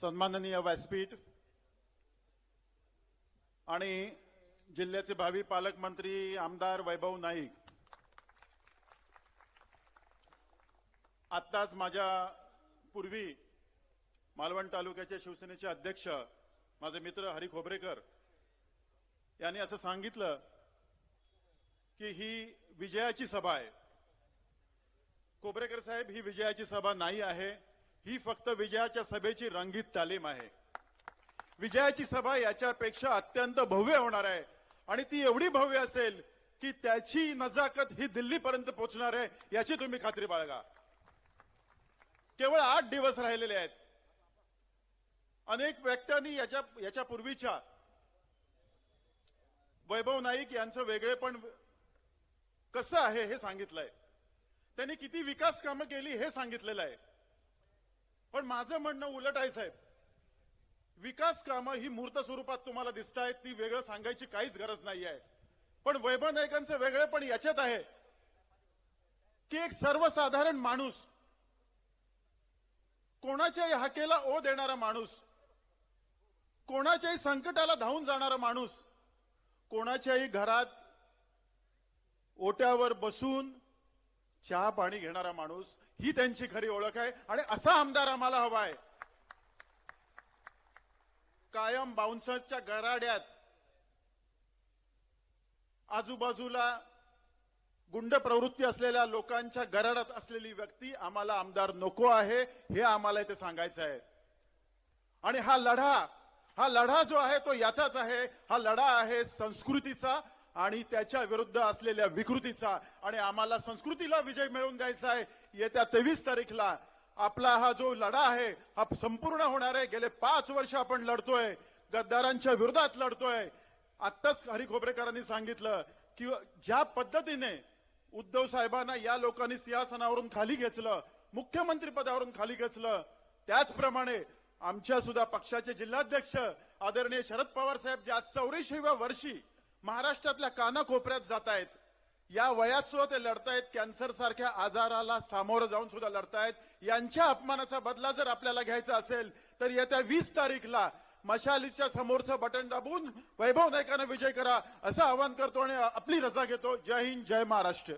सन्माननीय व्यासपीठ आणि जिल्ह्याचे भावी पालकमंत्री आमदार वैभव नाईक. आत्ताच माझ्या पूर्वी मालवण तालुक्याचे शिवसेनेचे अध्यक्ष माझे मित्र हरी खोबरेकर यांनी असं सांगितलं की ही विजयाची सभा आहे. कोबरेकर साहेब ही विजयाची सभा नाही आहे. ही फक्त विजयाच्या सभेची रंगीत तालीम आहे. विजयाची सभा याच्यापेक्षा अत्यंत भव्य होणार आहे. आणि ती एवढी भव्य असेल की त्याची नजाकत ही दिल्लीपर्यंत पोहोचणार आहे याची तुम्ही खात्री बाळगा. केवळ आठ दिवस राहिलेले आहेत. अनेक व्यक्त्यांनी याच्या याच्या पूर्वीच्या वैभव नाईक यांचं वेगळेपण कसं आहे हे सांगितलंय. त्यांनी किती विकास कामं केली हे सांगितलेलं आहे. पण माझं म्हणणं उलट आहे साहेब. विकास कामं ही मूर्त स्वरूपात तुम्हाला दिसत आहेत ती वेगळं सांगायची काहीच गरज नाही आहे. पण वैभव नाईकांचं वेगळेपण याच्यात आहे की एक सर्वसाधारण माणूस कोणाच्याही हाकेला ओ देणारा माणूस कोणाच्याही संकटाला धावून जाणारा माणूस कोणाच्याही घरात ओट्यावर बसून चहा पाणी घेणारा माणूस ही त्यांची खरी ओळख आहे आणि असा आमदार आम्हाला हवा आहे. कायम बाउन्सरच्या गराड्यात आजूबाजूला गुंड प्रवृत्ती असलेल्या लोकांच्या गराडात असलेली व्यक्ती आम्हाला आमदार नको आहे हे आम्हाला इथे सांगायचं आहे. आणि हा लढा हा लढा जो आहे तो याचाच आहे हा लढा आहे संस्कृतीचा आणि त्याच्या विरुद्ध असलेल्या विकृतीचा आणि आम्हाला संस्कृतीला विजय मिळवून द्यायचा आहे येत्या तेवीस तारीखला आपला हा जो लढा आहे हा संपूर्ण होणार आहे. गेले पाच वर्ष आपण लढतोय गद्दारांच्या विरोधात लढतोय. आत्ताच हरी खोबरेकरांनी सांगितलं की ज्या पद्धतीने उद्धव साहेबांना या लोकांनी सिंहासनावरून खाली घेतलं मुख्यमंत्री पदावरून खाली घेतलं त्याचप्रमाणे आमच्या सुद्धा पक्षाचे जिल्हाध्यक्ष आदरणीय शरद पवार साहेब ज्या चौऱ्याऐंशीव्या वर्षी महाराष्ट्रातल्या कानाकोपऱ्यात जात आहेत या वयात सुद्धा ते लढतायत. कॅन्सर सारख्या आजाराला सामोरं जाऊन सुद्धा लढतायत. यांच्या अपमानाचा बदला जर आपल्याला घ्यायचा असेल तर येत्या वीस तारीखला मशालीच्या समोरचं बटन दाबून वैभव नायकानं विजय करा असं आवाहन करतो आणि आपली रजा घेतो. जय हिंद जय महाराष्ट्र.